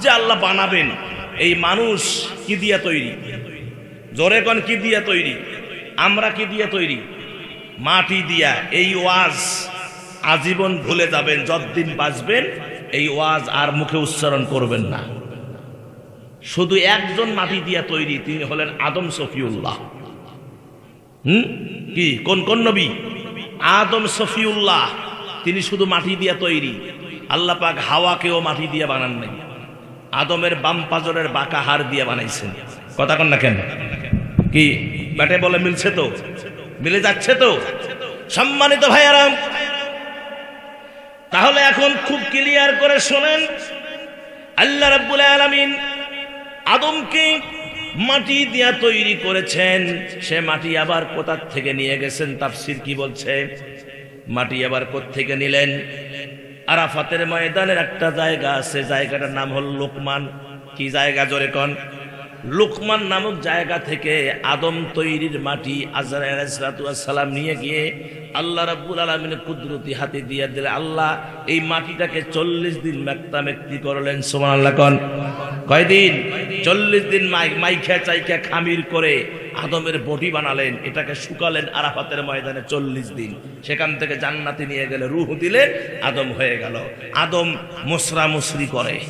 যে আল্লাহ বানাবেন, এই মানুষ কি দিয়া তৈরি? জোরে কন, কি দিয়া তৈরি? আমরা কি দিয়া তৈরি? মাটি দিয়া, এই ওয়াজ আজীবন ভুলে যাবেন, যতদিন বাঁচবেন, এই ওয়াজ আর মুখে উচ্চারণ করবেন না। শুধু একজন মাটি দিয়া তৈরি, তিনি হলেন আদম সফিউল্লাহ। হুম? কি? কোন কোন নবী? আদম সফিউল্লাহ। তিনি শুধু মাটি দিয়া তৈরি। আল্লাহ পাক হাওয়াকেও মাটি দিয়া বানান নাই। আদমের বাম পাজরের বাঁকা হার দিয়ে বানাইছেন। কথা কন না কেন? কি? ব্যাটে বলে মিলছে তো? মিলে যাচ্ছে তো? সম্মানিত ভাই ভাইয়ারাম, তাহলে এখন খুব ক্লিয়ার করে শোনেন, আল্লাহ রাব্বুল আলামিন আদমকে মাটি দিয়া তৈরি করেছেন। সে মাটি আবার কোথার থেকে নিয়ে গেছেন? তাফসির কি বলছে? মাটি আবার থেকে নিলেন? আরাফাতের ময়দানের একটা জায়গা আছে, জায়গাটার নাম হল লোকমান। কি জায়গা জোরে কন? লোকমান নামক জায়গা থেকে আদম তৈরির মাটি আজরাসালাম নিয়ে গিয়ে আল্লাহ রাব্বুল আলমিন কুদরতি হাতে দিয়ে দিলে, আল্লাহ এই মাটিটাকে চল্লিশ দিন মেক্তা মেক্তি করলেন সোমান আল্লাহ কন। কয়দিন? চল্লিশ দিন মাইখা চাইখা খামির করে আদমের বডি বানালেন, এটাকে শুকালেন আরাফাতের ময়দানে চল্লিশ দিন। সেখান থেকে জান্নাতে নিয়ে গেলে রুহ দিলেন আদম হয়ে গেল। আদম মুসরা মুসরি করে।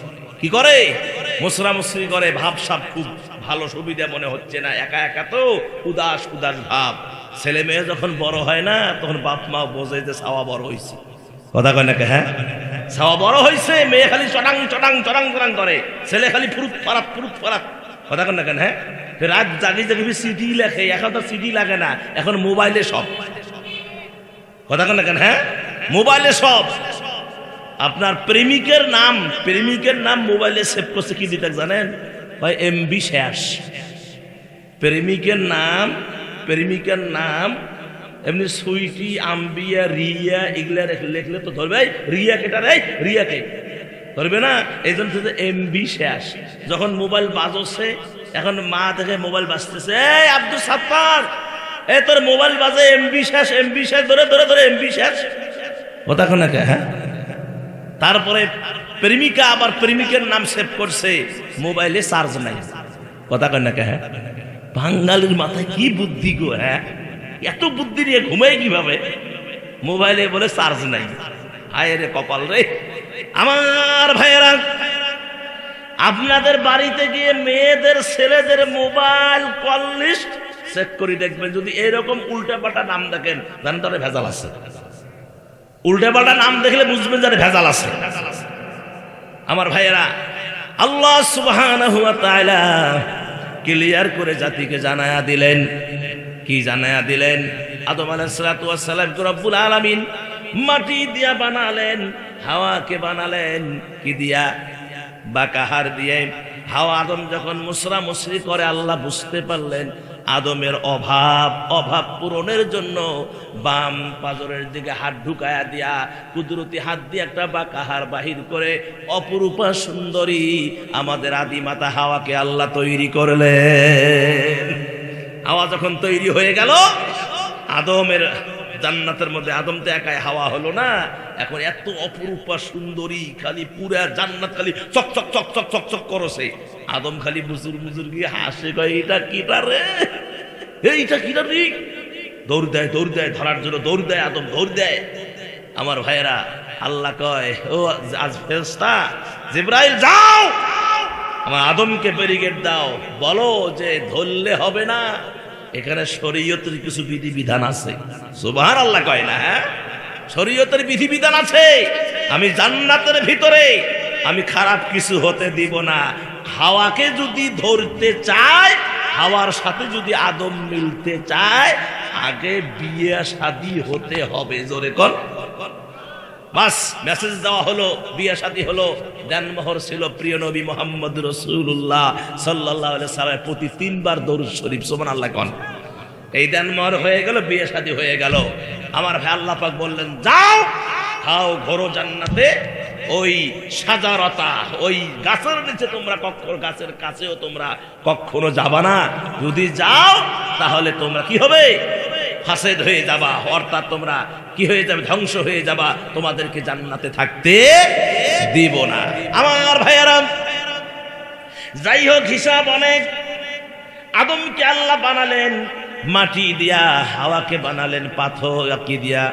কি করে? মুসরা মুসরি করে ভাব সাপ খুব ভালো সুবিধা মনে হচ্ছে না। একা একা তো উদাস উদাস ভাব। ছেলে মেয়ে যখন বড় হয় না, তখন বাপ মা বোঝে যে সাওয়া বড় হয়েছে কথা কয় নাকি হ্যাঁ? সাওয়া বড় হয়েছে মেয়ে খালি চটাং চটাং চটাং চটাং করে। ছেলে খালি ফুরুত ফারাত ফুরুত ফারাত। কথা কন না কেন হ্যাঁ? রাত জাগি জাগি সিডি লেখে, এখন তো সিডি লাগে না, এখন মোবাইলে সব। কথা কেন কেন হ্যাঁ? মোবাইলে সব। আপনার প্রেমিকের নাম প্রেমিকের নাম মোবাইলে সেভ করছে কি দিতে জানেন? ভাই এমবি শেষ প্রেমিকের নাম প্রেমিকের নাম, এমনি সুইটি, আম্বিয়া, রিয়া, এগুলা লেখলে তো ধরবে রিয়া কেটা রে রিয়াকে। ধরবে না? এই জন্য এমবি শেষ যখন মোবাইল বাজছে এখন মা থেকে মোবাইল বাজতেছে, এই আব্দুল সাত্তার, এ তোর মোবাইল বাজে, এমবি শেষ এমবি শেষ, ধরে ধরে ধরে, এমবি শেষ। কথা কোন হ্যাঁ? তারপরে প্রেমিকা আবার প্রেমিকের নাম সেভ করছে, মোবাইলে চার্জ নাই। কথা কয় না হ্যাঁ? বাঙালির মাথায় কি বুদ্ধি গো হ্যাঁ? এত বুদ্ধি নিয়ে ঘুমায় কীভাবে? মোবাইলে বলে চার্জ নাই। হায় রে কপাল রে। আমার ভাইয়েরা আপনাদের বাড়িতে গিয়ে মেয়েদের, ছেলেদের মোবাইল কল লিস্ট চেক করে দেখবেন। যদি এরকম উল্টা পাল্টা নাম দেখেন, জানেন তাহলে ভেজাল আছে। উল্টে পাল্টা নাম দেখলে বুঝবেন যারা ভেজাল আছে। আমার ভাইয়েরা, আল্লাহ তাআলা ক্লিয়ার করে জাতিকে জানায়া দিলেন। কি জানায়া দিলেন? আদম সালাম রব্বুল আলামিন মাটি দিয়া বানালেন, হাওয়াকে বানালেন, কি দিয়া? বাকাহার দিয়ে হাওয়া আদম যখন মুসরা মুসরি করে, আল্লাহ বুঝতে পারলেন আদমের অভাব অভাব পূরণের জন্য বাম পাজরের দিকে হাত ঢুকায়া দিয়া, কুদরতি হাত দিয়ে একটা বাঁকাহার বাহির করে, অপরূপা সুন্দরী আমাদের আদি মাতা হাওয়াকে আল্লাহ তৈরি করলেন। হাওয়া যখন তৈরি হয়ে গেল, আদমের জান্নাতের মধ্যে, আদম তো একাই হাওয়া হলো না এখন এত অপরূপা সুন্দরী, খালি পুরা জান্নাত, খালি চক চক চক চক চক চক করছে। আদম খালি বুজুর বুজুর গিয়ে হাসে, কয় এটা কিটা রে? এইটা কিটা রে? দৌড় দেয় দৌড় দেয়, ধরার জন্য দৌড় দেয়, আদম, দৌড় দেয়। আমার ভাইয়েরা, আল্লাহ কয়, ও আজ ফেরস্তা জিব্রাইল, যাও! আমার আদমকে ব্যারিকেড দাও। বলো যে ধরলে হবে না। এখানে শরীয়তের কিছু বিধি বিধান আছে। সুবাহ আল্লাহ কয় না হ্যাঁ? শরীয়তের বিধিবিধান আছে। আমি জান্নাতের ভিতরে, আমি খারাপ কিছু হতে দিব না। হাওয়াকে যদি ধরতে চায়, হাওয়ার সাথে যদি আদম মিলতে চায়, আগে বিয়ে শাদি হতে হবে, জোরে কর বাস, মেসেজ দেওয়া হলো, বিয়ে শাদী হলো। দেনমোহর ছিল প্রিয় নবী মোহাম্মদ রসুল্লাহ সাল্লাহ সাল্লামের প্রতি তিনবার দরুদ শরীফ সোমান আল্লাহ কন। এই দেনমোহর হয়ে গেল, বিয়ে শাদী হয়ে গেল। আমার ভাই আল্লাহ পাক বললেন, যাও, খাও, ঘোরো জান্নাতে। ওই সাজারতা, ওই গাছের নিচে তোমরা কখনো গাছের কাছেও তোমরা কখনো যাবা না। যদি যাও, তাহলে তোমরা কি হবে? ফাসেদ হয়ে যাবা। অর্থাৎ তোমরা কি হয়ে যাবে? ধ্বংস হয়ে যাবা। তোমাদেরকে জান্নাতে থাকতে দিব না। আমার ভাইয়ারাম যাই হোক, হিসাব অনেক। আদমকে আল্লাহ বানালেন। মাটি দিয়া হাওয়াকে বানালেন পাথর, কি দিয়া?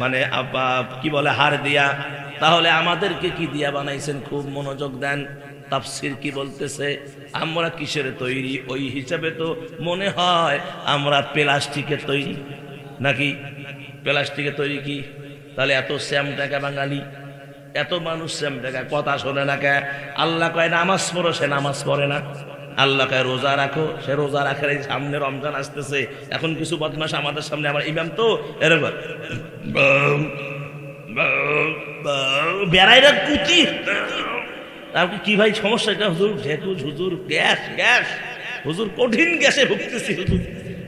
মানে কি বলে হার দিয়া। তাহলে আমাদেরকে কি দিয়া বানাইছেন? খুব মনোযোগ দেন। তাফসির কি বলতেছে? আমরা কিসের তৈরি? ওই হিসাবে তো মনে হয় আমরা প্লাস্টিকের তৈরি। নাকি? প্লাস্টিকের তৈরি কি? তাহলে এত শ্যাম টাকা বাঙালি, এত মানুষ শ্যাম টাকা কথা শোনে না কে? আল্লাহ কয়, নামাজ পড়ো, সে নামাজ পড়ে না। আল্লাহ কয়, রোজা রাখো? সে রোজা রাখার এই সামনে রমজান আসতেছে। এখন কিছু বদমাস আমাদের সামনে আমার ইমাম তো? এরকম। বেড়াইরা আপনি কি ভাই সমস্যা? এটা হুজুর হুজুর গ্যাস গ্যাস। হুজুর কঠিন গ্যাসে ভুগতেছি হুজুর।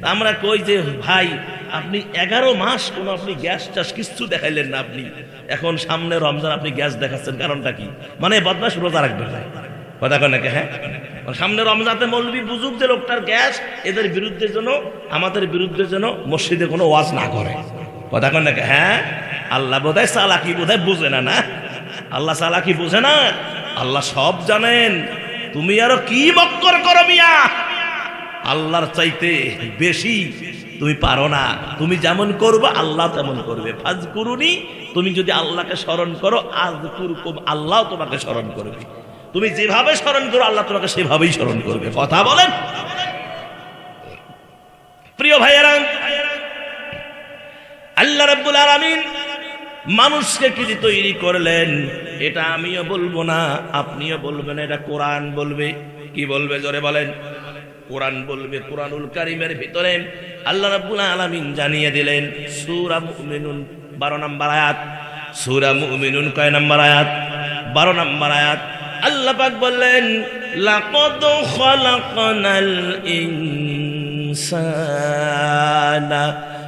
আমরা কই যে, ভাই, আপনি এগারো মাস কোনো আপনি গ্যাস টাস কিছু দেখাইলেন না আপনি। এখন সামনে রমজান আপনি গ্যাস দেখাচ্ছেন কারণটা কি? মানে বদমাস রোজা রাখবেন না কথা কয় নাকি হ্যাঁ? সামনে রমজাতে মৌলবি বুঝুক যে লোকটার গ্যাস, এদের বিরুদ্ধে যেন, আমাদের বিরুদ্ধে যেন মসজিদে কোনো ওয়াজ না করে। কথা কয় নাকি হ্যাঁ? আল্লাহ বোধহয় চালাকি বোধহয় বুঝে না না? আল্লাহ চালাকি বুঝে না? আল্লাহ সব জানেন। তুমি আরও কি মক্কর করো মিয়া? আল্লাহর চাইতে বেশি তুমি পারো না। তুমি যেমন করবে, আল্লাহ তেমন করবে। ফাজ করুনি তুমি যদি আল্লাহকে স্মরণ করো আজ কুরকুম আল্লাহ তোমাকে স্মরণ করবে। তুমি যেভাবে স্মরণ করো, আল্লাহ তোমাকে সেভাবেই স্মরণ করবে। কথা বলেন? প্রিয় ভাইয়েরা, আল্লাহ রাব্বুল আলামিন মানুষকে কি তৈরি করলেন? এটা আমিও বলব না, আপনিও বলবেন, এটা কোরআন বলবে। কি বলবে, জোরে বলেন? কোরআন বলবে কোরআনুল কারিমের ভিতরে। আল্লাহ রাব্বুল আলামিন জানিয়ে দিলেন, সূরা মুমিনুন 12 নম্বর আয়াত। সূরা মুমিনুন কয় নম্বর আয়াত? 12 নম্বর আয়াত। আল্লাহ পাক বললেন, লাকাদ খালাকনাল ইনসানা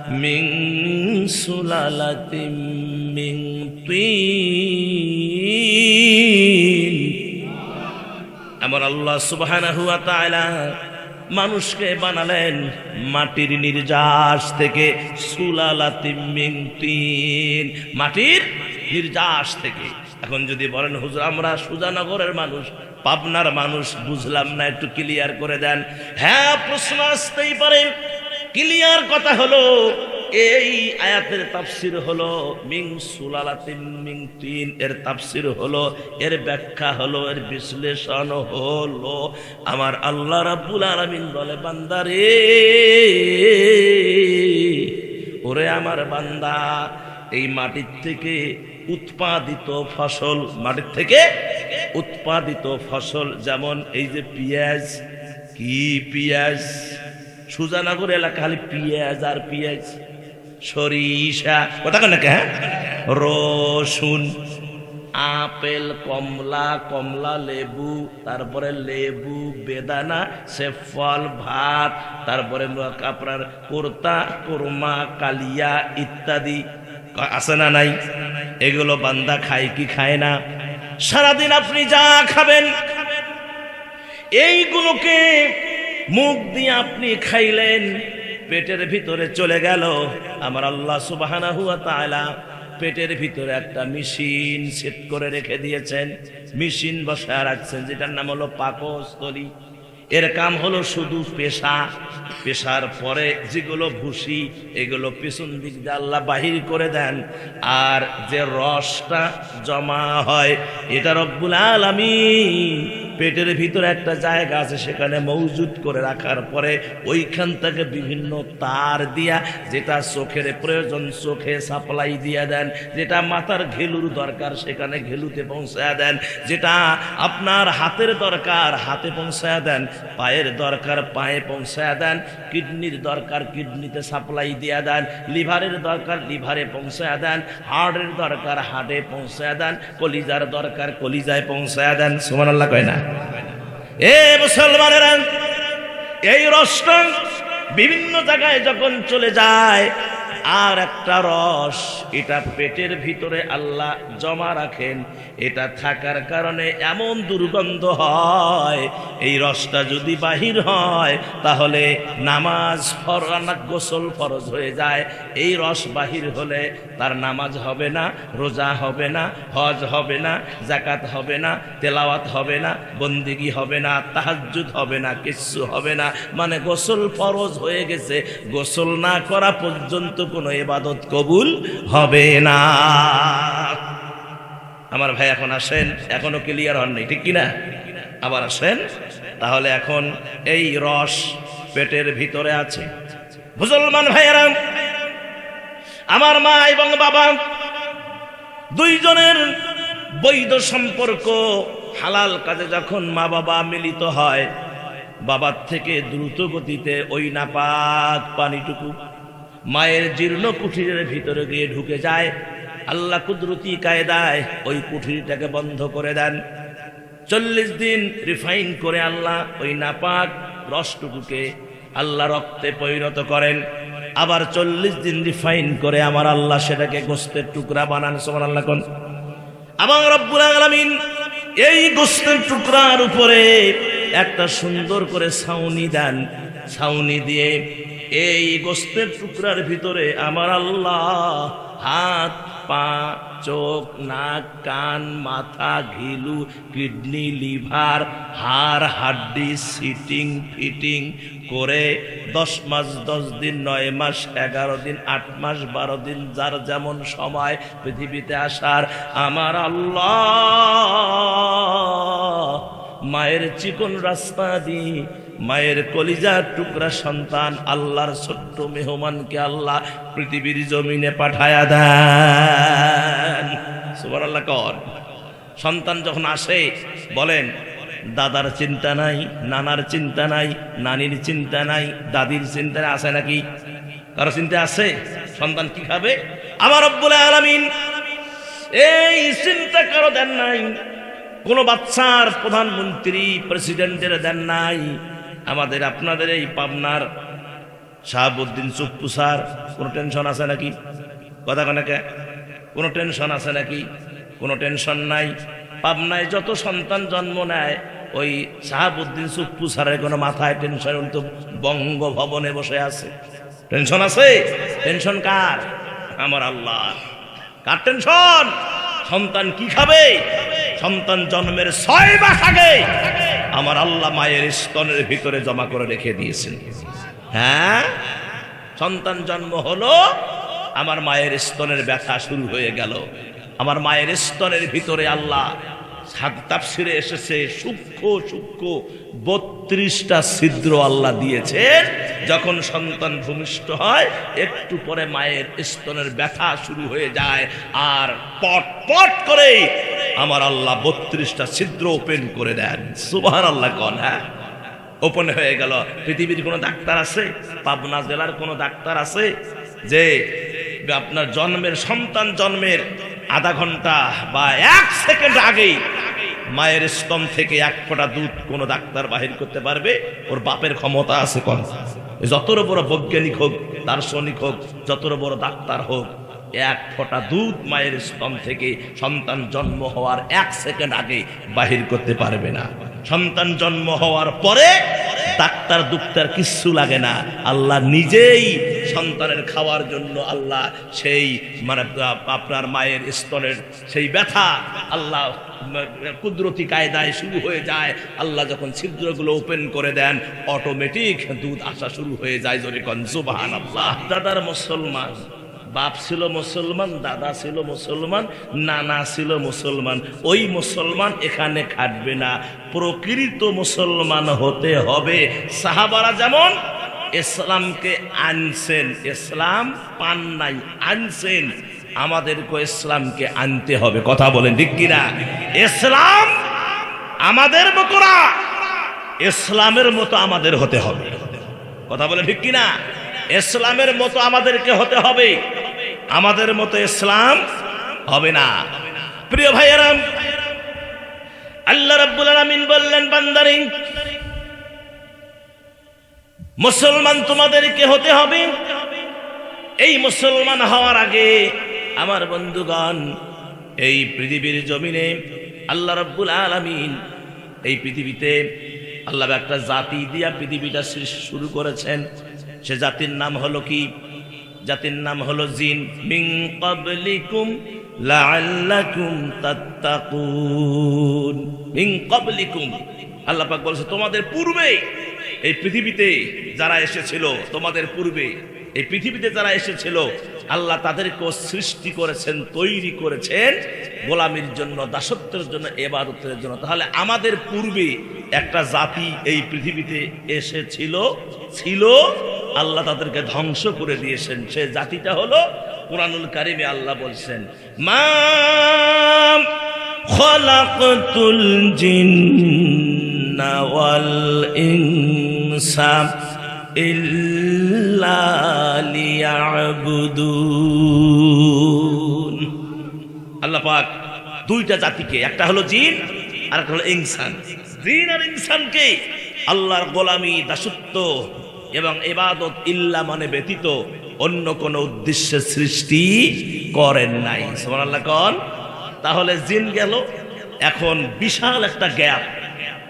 মিন সুলালাতিন মিন তিন। আমার আল্লাহ সুবহানাহু ওয়া তাআলা মানুষকে বানালেন মাটির নির্যাস থেকে সুলালাতিম মিন তিন। মাটির নির্যাস থেকে। এখন যদি বলেন, হুজুর, আমরা সুজানগরের মানুষ, পাবনার মানুষ, বুঝলাম না, একটু ক্লিয়ার করে দেন। হ্যাঁ প্রশ্ন আসতেই পারে। ক্লিয়ার কথা হলো, এই আয়াতের তাফসির হলো, মিং সুলালাতিন মিং তিন। এর তাফসির হলো, এর ব্যাখ্যা হলো, এর বিশ্লেষণ হলো, আমার আল্লাহ রাব্বুল আলামিন বলে, বান্দারে, ওরে আমার বান্দা, এই মাটির থেকে উৎপাদিত ফসল মাটির থেকে উৎপাদিত ফসল, যেমন এই যে পেঁয়াজ, কি পেঁয়াজ? সুজানগর এলাকা খালি পেঁয়াজ আর পেঁয়াজ। সরিষা, কথা কেন হ্যাঁ? রসুন, আপেল, কমলা কমলা, লেবু, তারপরে লেবু, বেদানা সে ফল ভাত, তারপরে আপনার কোরতা, কোরমা, কালিয়া ইত্যাদি। আছে না নাই? এগুলো বান্দা খায় কি খায় না? সারাদিন আপনি যা খাবেন, এইগুলোকে মুখ দিয়ে আপনি খাইলেন, পেটের ভিতরে চলে গেল। আমার আল্লাহ সুবাহানা হুয়া তাআলা পেটের ভিতরে একটা মেশিন সেট করে রেখে দিয়েছেন। মেশিন বসায় রাখছেন, যেটার নাম হলো পাকস্থলী। এর কাম হলো শুধু পেশা, পেশার পরে যেগুলো ভুসি, এগুলো পিছন দিক দিয়ে আল্লাহ বাহির করে দেন, আর যে রসটা জমা হয়, এটা রব্বুল আলামিন পেটের ভিতরে একটা জায়গা আছে, সেখানে মজুদ করে রাখার পরে ওইখান থেকে বিভিন্ন তার দিয়া, যেটা চোখের প্রয়োজন, চোখে সাপ্লাই দিয়ে দেন, যেটা মাথার ঘেলুর দরকার, সেখানে ঘেলুতে পৌঁছায় দেন, যেটা আপনার হাতের দরকার, হাতে পৌঁছায় দেন পায়ের দরকার, পায়ে পৌঁছায় দেন, কিডনির দরকার, কিডনিতে সাপ্লাই দিয়ে দেন, লিভারের দরকার, লিভারে পৌঁছায় দেন হার্টের দরকার হার্টে পৌঁছায় দেন, কলিজার দরকার, কলিজায় পৌঁছায় দেন। সুমান আল্লাহ কয় না? এ মুসলমানেরা, এই রসটা বিভিন্ন জায়গায় যখন চলে যায় আর একটা রস, এটা পেটের ভিতরে আল্লাহ জমা রাখেন। এটা থাকার কারণে এমন দুর্গন্ধ হয়, এই রসটা যদি বাহির হয়, তাহলে নামাজ ফরানা গোসল ফরজ হয়ে যায়। এই রস বাহির হলে তার নামাজ হবে না, রোজা হবে না, হজ হবে না জাকাত হবে না, তেলাওয়াত হবে না, বন্দিগি হবে না, তাহাজ্জুদ হবে না, কিচ্ছু হবে না। মানে গোসল ফরজ হয়ে গেছে। গোসল না করা পর্যন্ত কোনো এবাদত কবুল হবে না। আমার ভাই এখন আসেন, এখনও ক্লিয়ার হননি ঠিক কিনা? আবার আসেন। তাহলে এখন এই রস পেটের ভিতরে আছে। মুসলমান ভাইয়েরা আমার মা এবং বাবা দুইজনের বৈধ সম্পর্ক হালাল কাজে যখন মা বাবা মিলিত হয়, বাবার থেকে দ্রুত গতিতে ওই নাপাক পানিটুকু মায়ের জীর্ণ কুঠিরের ভিতরে গিয়ে ঢুকে যায়। আল্লাহ কুদরতি কায়দায় ওই কুঠিরটাকে বন্ধ করে দেন। চল্লিশ দিন রিফাইন করে আল্লাহ ওই নাপাক রসটুকুকে আল্লাহ রক্তে পরিণত করেন। আবার চল্লিশ দিন রিফাইন করে আমার আল্লাহ সেটাকে গোস্তের টুকরা বানান সোমান আল্লাহ কোন। আমার রব্বুল আলামিন এই গোস্তের টুকরার উপরে একটা সুন্দর করে ছাউনি দেন। ছাউনি দিয়ে এই গোস্তের টুকরার ভিতরে আমার আল্লাহ হাত, পা চোখ, নাক, কান, মাথা, ঘিলু, কিডনি, লিভার, হাড়, হাড্ডি, সিটিং, ফিটিং করে দশ মাস, দশ দিন, নয় মাস, এগারো দিন, আট মাস, বারো দিন, যার যেমন সময় পৃথিবীতে আসার। আমার আল্লাহ মায়ের চিকন রাস্তা দি মায়ের কলিজার টুকরা সন্তান আল্লাহর ছোট্ট মেহমানকে আল্লাহ পৃথিবীর জমিনে পাঠায়া দেন। আল্লাহ কর। সন্তান যখন আসে, বলেন, দাদার চিন্তা নাই, নানার চিন্তা নাই, নানির চিন্তা নাই, দাদির চিন্তা আছে নাকি? কারও চিন্তা আছে? সন্তান কি খাবে? আমার রব্বুল আলামিন, এই চিন্তা কারও দেন নাই, কোন বাচ্চার প্রধানমন্ত্রী, প্রেসিডেন্টের দেন নাই, আমাদের, আপনাদের এই পাবনার শাহাবুদ্দিন চুপ্পু স্যার, কোনো টেনশন আছে নাকি? কথা কনাকে কোনো টেনশন আছে নাকি? কোনো টেনশন নাই। পাবনায় যত সন্তান জন্ম নেয়, ওই শাহাবুদ্দিন চুপ্পু স্যারের কোনো মাথায় টেনশন উনি তো বঙ্গভবনে বসে আছে। টেনশন আছে? টেনশন কার? আমার আল্লাহ কার টেনশন? সন্তান কি খাবে? সন্তান জন্মের ছয় মাস আগে আমার আল্লাহ মায়ের স্তনের ভিতরে জমা করে রেখে দিয়েছেন। হ্যাঁ? সন্তান জন্ম হলো আমার মায়ের স্তনের ব্যথা শুরু হয়ে গেল। আমার মায়ের স্তনের ভিতরে আল্লাহ তাফসিরে এসেছে, সূক্ষ্ম সূক্ষ্ম বত্রিশটা ছিদ্র আল্লাহ দিয়েছেন যখন সন্তান ভূমিষ্ঠ হয়, একটু পরে মায়ের স্তনের ব্যথা শুরু হয়ে যায় আর পট পট করে আমার আল্লাহ বত্রিশটা ছিদ্র ওপেন করে দেন। সুবাহ আল্লাহ কন হ্যাঁ। ওপেন হয়ে গেল। পৃথিবীর কোনো ডাক্তার আছে? পাবনা জেলার কোনো ডাক্তার আছে? যে আপনার জন্মের, সন্তান জন্মের আধা ঘণ্টা বা এক সেকেন্ড আগেই মায়ের স্তম থেকে এক ফোঁটা দুধ কোনো ডাক্তার বাহির করতে পারবে। ওর বাপের ক্ষমতা আছে কোন যতর বড় বৈজ্ঞানিক হোক, দার্শনিক হোক, যতর বড় ডাক্তার হোক, এক ফোঁটা দুধ মায়ের স্তন থেকে সন্তান জন্ম হওয়ার এক সেকেন্ড আগে বাহির করতে পারবে না। সন্তান জন্ম হওয়ার পরে ডাক্তার, দুক্তার কিচ্ছু লাগে না। আল্লাহ নিজেই সন্তানের খাওয়ার জন্য আল্লাহ সেই মানে আপনার মায়ের স্তনের সেই ব্যথা আল্লাহ কুদরতি কায়দায় শুরু হয়ে যায়। আল্লাহ যখন ছিদ্রগুলো ওপেন করে দেন অটোমেটিক দুধ আসা শুরু হয়ে যায় জোরে কনসুবাহান আল্লাহ দাদার মুসলমান। বাপ ছিল মুসলমান, দাদা ছিল মুসলমান, নানা ছিল মুসলমান। ওই মুসলমান এখানে খাটবে না। প্রকৃত মুসলমান হতে হবে। সাহাবারা যেমন ইসলামকে আনছেন, ইসলাম পান নাই, আনছেন। আমাদেরকে ইসলামকে আনতে হবে। কথা বলেন, ঠিক কিনা? ইসলাম আমাদের না, ইসলামের মতো আমাদের হতে হবে। কথা বলে ঠিক কিনা? ইসলামের মতো আমাদেরকে হতে হবে। আমাদের মতো ইসলাম হবে না। প্রিয় ভাইয়েরাম আল্লাহ রাব্বুল আলামিন বললেন, বান্দারে, মুসলমান তোমাদেরকে হতে হবে। এই মুসলমান হওয়ার আগে আমার বন্ধুগণ, এই পৃথিবীর জমিনে আল্লাহ রাব্বুল আলামিন, এই পৃথিবীতে আল্লাহ একটা জাতি দিয়া পৃথিবীটা শুরু করেছেন। সে জাতির নাম হলো কি? জাতির নাম হলো জিন। মিং কবলিকুম লাআল্লাকুম তাত্তাকুন। মিং কবলিকুম আল্লাহ পাক বলছে, তোমাদের পূর্বে এই পৃথিবীতে যারা এসেছিল, তোমাদের পূর্বে এই পৃথিবীতে যারা এসেছিল আল্লাহ তাদেরকেও সৃষ্টি করেছেন, তৈরি করেছেন গোলামির জন্য, দাসত্বের জন্য, এবাদতের জন্য। তাহলে আমাদের পূর্বে একটা জাতি এই পৃথিবীতে এসেছিল, ছিল, আল্লাহ তাদেরকে ধ্বংস করে দিয়েছেন। সে জাতিটা হলো কোরআনুল কারিমে আল্লাহ বলছেন, মা ইল্লা লিয়াবুদুন আল্লাহ পাক দুইটা জাতিকে, একটা হলো জিন আর একটা হলো ইনসান। জিন আর ইনসানকে আল্লাহর গোলামি, দাসত্ব এবং এবাদত ইল্লা মানে ব্যতীত অন্য কোন উদ্দেশ্যে সৃষ্টি করেন নাই। সুবহানাল্লাহ কন। তাহলে জিন গেল। এখন বিশাল একটা গ্যাপ।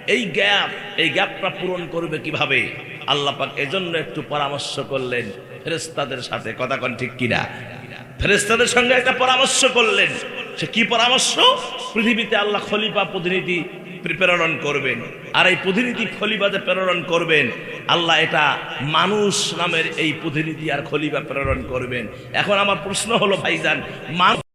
এই গ্যাপ, এই গ্যাপটা পূরণ করবে কীভাবে? আল্লাহ পাক এজন্য একটু পরামর্শ করলেন ফেরেস্তাদের সাথে। কথা কন ঠিক কিনা? ফেরেস্তাদের সঙ্গে একটা পরামর্শ করলেন। সে কি পরামর্শ? পৃথিবীতে আল্লাহ খলিফা প্রতিনিধি প্রেরণ করবেন। আর এই প্রতিনিধি খলিফাতে প্রেরণ করবেন। আল্লাহ এটা মানুষ নামের এই প্রতিনিধি আর খলিফা প্রেরণ করবেন। এখন আমার প্রশ্ন হলো, ভাইজান, মানুষ